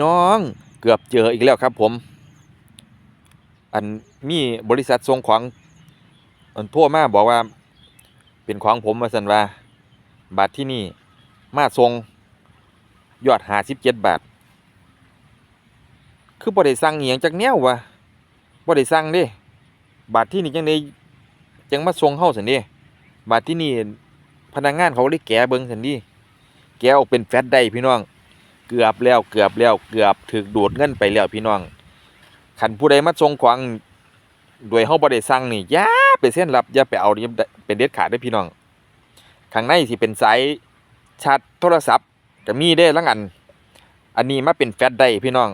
น้องเกือบเจออีกแล้วครับผม อันมีบริษัทส่งของอันโทรมาบอกว่า เป็นของผมว่าซั่นว่าบาทที่นี่มาส่งยอด57บเจ็ดบาท คือบ่ได้สั่งอียงจักแนววะบ่ได้สั่งเด้บาทที่นี่จังได๋จังมาส่งเฮาซั่นด้บาทที่นี่พนักงานเขาเลยแกะเบิ่งซั่นดิแกะออกเป็นแฟตได้พี่น้อง เกือบแล้วเกือบแล้วเกือบถูกดูดเงินไปแล้วพี่น้องคันผู้ใดมาส่งของโดยเฮาบ่ได้สั่งนี่อย่าไปเซ็นรับอย่าไปเอาเป็นเด็ดขาดเด้อพี่น้องข้างในสิเป็นสายชาร์จโทรศัพท์ก็มีได้ละอันอันนี้มาเป็นแฟลได้พี่น้อง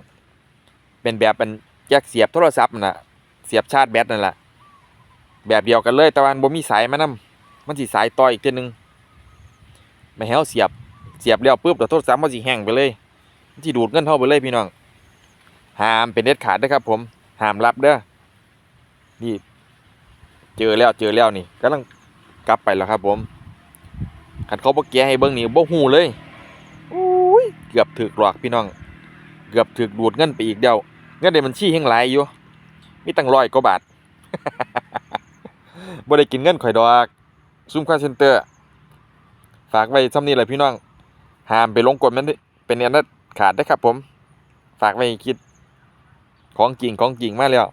เป็นแบบเป็นแยกเสียบโทรศัพท์น่ะเสียบชาร์จแบตนั่นแหละแบบเดียวกันเลยแต่ว่าบ่มีสายมานํมันสิสายต่ออีกเทื่อนึงไม่ให้เฮาเสียบ เสียบแล้วปุ๊บเดี๋ยวโทรศัพท์มันสิแห้งไปเลยมันสิดูดเงินเฮาไปเลยพี่น้องห้ามเป็นเด็ดขาดเด้อครับ ผมห้ามรับเด้อนี่เจอแล้วเจอแล้วนี่กำลังกลับไปแล้วครับ ผมคันเขาบ่แกะให้เบิ่งนี่บ่ฮู้เลยอุ้ยเกือบถูกหลอกพี่น้อง เกือบถูกดูดเงินไปอีกเดียวเงินในบัญชีแห่งหลายอยู่มีตั้งร้อยกว่าบาทบ่ได้กินเงินข่อยดอก ซุมคาเซ็นเตอร์ ฝากไว้ซ้ำนี้แหละพี่น้อง ห้ามไปลงกลมันเป็นอันนั้นขาดได้ครับผม ฝากไว้คิดของจริงของจริงมาแล้ว